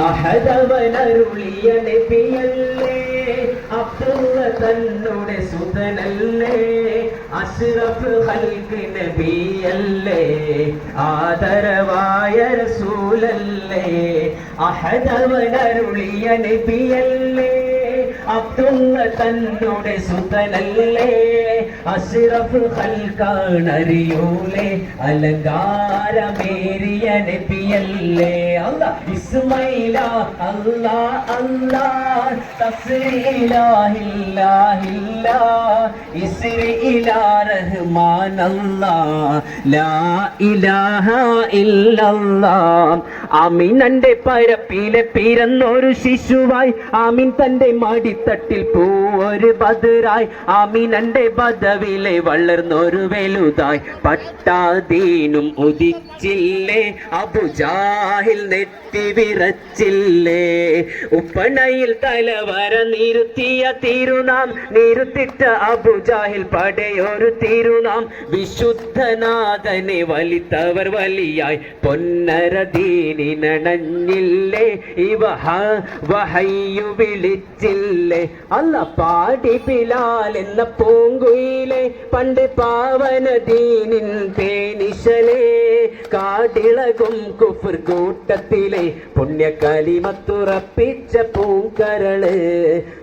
അഹദവനരുളിയ നബിയല്ലേ അബ്ദുള്ള തന്നുടെ സുതനല്ലേ അഷ്റഫ് നബിയല്ലേ ആദരവായ റസൂലല്ലേ അഹദവനരുളിയ നബിയല്ലേ അബ്ദുള്ള തന്നുടെ സുതനല്ലേ? അഷ്റഫ് ഹൽക്കാണറിയൂലേ അലങ്കാരമേറിയ നബിയല്ലേ? അല്ല ഇസ്മൈല അല്ലാ അല്ലാ തസ്രീലാഹില്ലാഹില്ല ഇസ്രിഇല റഹ്മാൻ അല്ലാ ലാ ഇലാഹ ഇല്ലല്ലാ. അമീൻ അമിനന്റെ പരപ്പിലെ പിറന്നൊരു ശിശുവായി ആമിൻ തന്റെ മടിത്തട്ടിൽ പൂവൊരു ബദറായി. ആമിനന്റെ ബദവിലെ വളർന്നൊരു വലുതായി. പട്ടാദീനും ഉദിച്ചില്ലേ അബുജാഹിൽ നെറ്റി വിറച്ചില്ലേ. ഉപ്പണയിൽ തലവര നിരുത്തിയ തിരുനാം നിരുത്തിട്ട അബുജാഹിൽ പടയൊരു തിരുനാം. വിശുദ്ധനാഥനെ വലിത്തവർ വലിയായി. പൊന്നര ദീനിനണഞ്ഞില്ലേ ഇവ വഹയ്യു വിളിച്ചില്ലേ. അല്ല പാടി പിലാൽ എന്ന പൂങ്കുയിലെ പണ്ട് പാവന ദീനിൻ തേനിശലേ കാടിളകും കുഫർ കൂട്ടത്തിലെ പുണ്യക്കലിമത്തുറപ്പിച്ച പൂങ്കരൾ.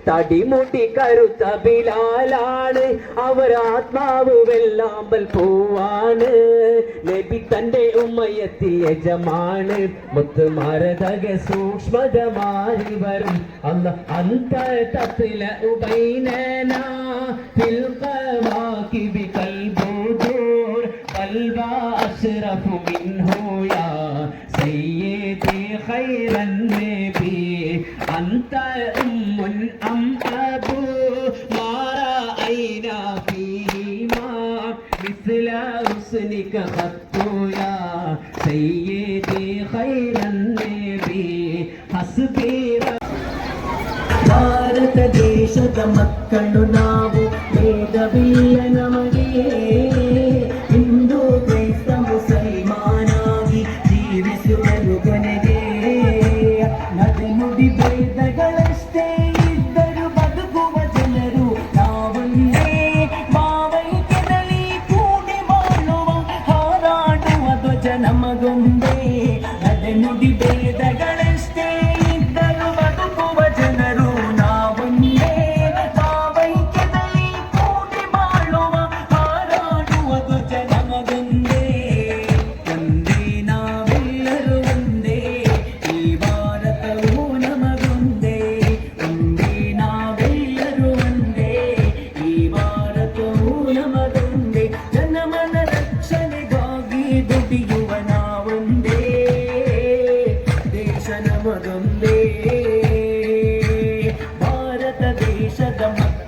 തടിമുടി കരുത്ത ബിലാലാണ് അവർ ആത്മാവ് വെല്ലാമ്പൽ പൂവാണ്. നബി തന്റെ ഉമ്മയത്തി യജമാണ് മുത്തുമാരതക സൂക്ഷ്മതമാരി വരും അന്ന് അന്ത تطلع بيننا في القواكب كالبدور قلبا أشرف منه يا سيدي خير النبي أنت أم أم أبو ما رأينا فيهما مثل حسنك خط يا سيدي خير النبي حسبي ಭಾರತ ದೇಶದ ಮಕ್ಕಳು ನಾವು, ವೇದವಿಲ್ಲ ನಮಗೆ ಹಿಂದೂ, ಕ್ರೈಸ್ತ, ಮುಸಲ್ಮಾನಾಗಿ ಜೀವಿಸುವರು ಕೊನೆಗೆ ನದಿ ನುಡಿ ಭೇದಗಳಷ್ಟೇ ಇದ್ದರು ಬದುಕುವ ಜನರು ನಾವಲ್ಲೇ ಮಾವೈಕ್ಯದಲ್ಲಿ ಕೂಡಿ ಬಾಳುವ, ಹಾರಾಡುವ ಧ್ವಜ ನಮಗೊಂದೇ. ನದಿ ನುಡಿ ಭೇದಗಳಷ್ಟೇ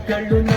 ಮಕ್ಕಳು